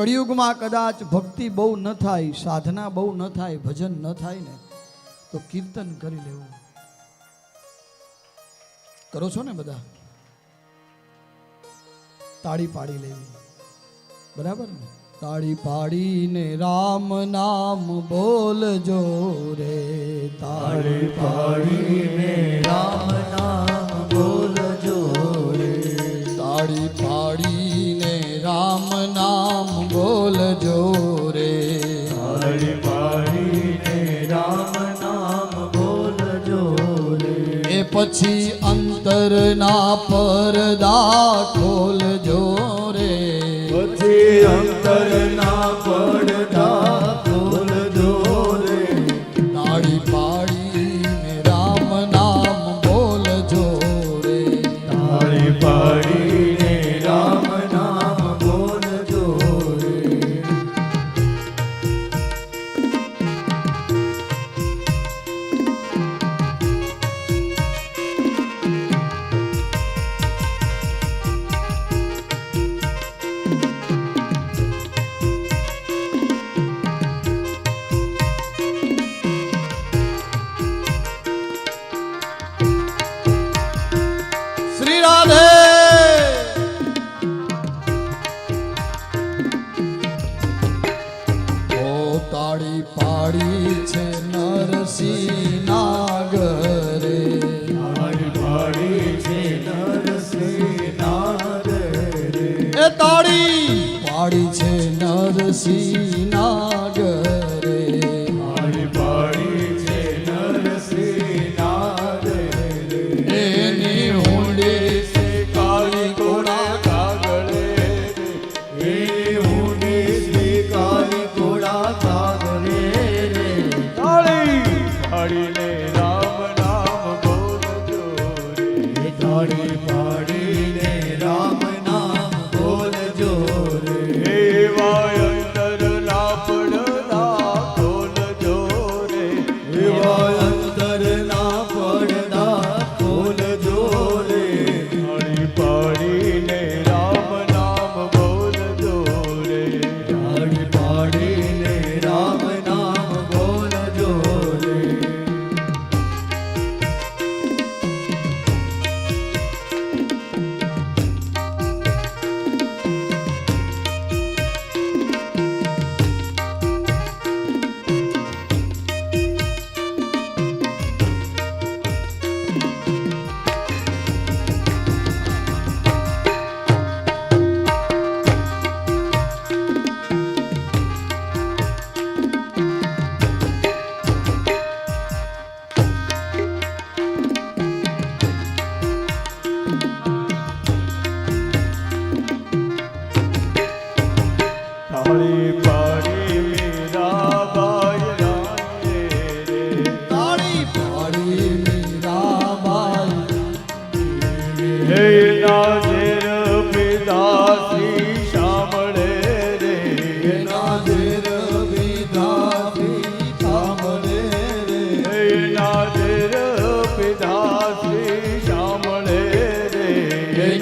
કળિયુગમાં કદાચ ભક્તિ બહુ ન થાય, સાધના બહુ ન થાય, ભજન ન થાય ને, તો કીર્તન કરી લેવું. કરો છો ને બધા? તાળી પાડી લેવી. બરાબર ને? તાળી પાડીને રામ નામ બોલજો રે, તાળી પાડીને રામ નામ બોલજો રે, તાળી પાડીને રામ નામ બોલજો રે તાળી પાડીને રામ નામ બોલજો રે એ પછી અંતરના પડદા ખોલજો રે પછી અંતરના પડદા તાળી પાડી છે નરસિંહ નાગરે તાળી પાડી છે નરસિંહ એ તાળી પાડી છે નરસિંહ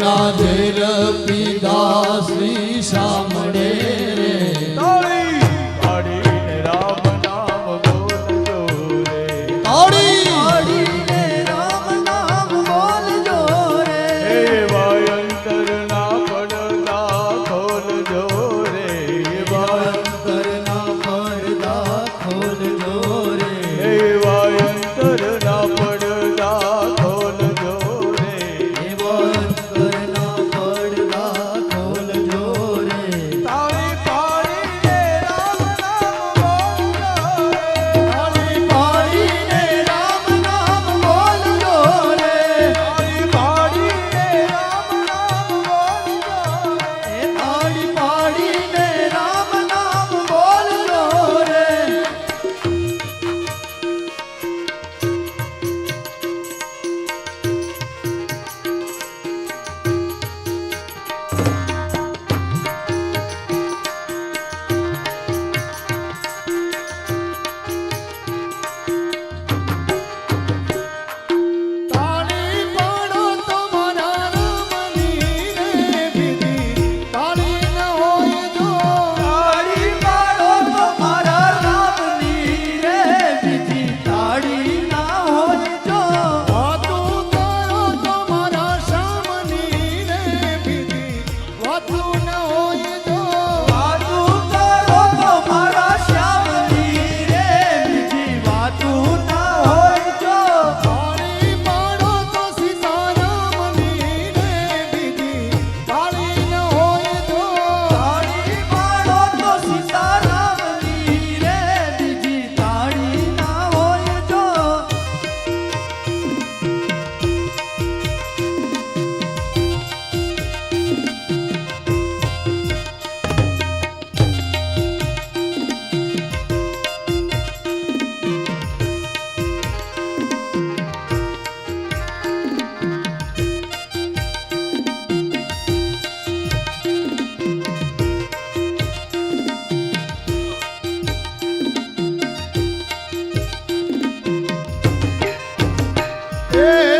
નાદેર પીધા Patrão. yeah.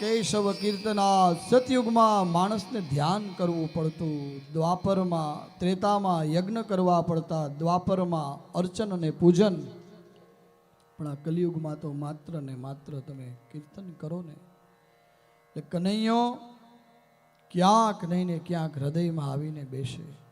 કેશવ કીર્તના સતયુગમાં માણસને ધ્યાન કરવું પડતું. દ્વાપરમાં, ત્રેતામાં યજ્ઞ કરવા પડતા દ્વાપરમાં અર્ચન અને પૂજન. પણ આ કલિયુગમાં તો માત્ર ને માત્ર તમે કીર્તન કરો ને. એટલે કનૈયો ક્યાંક નહીં ને ક્યાંક હૃદયમાં આવીને બેસે.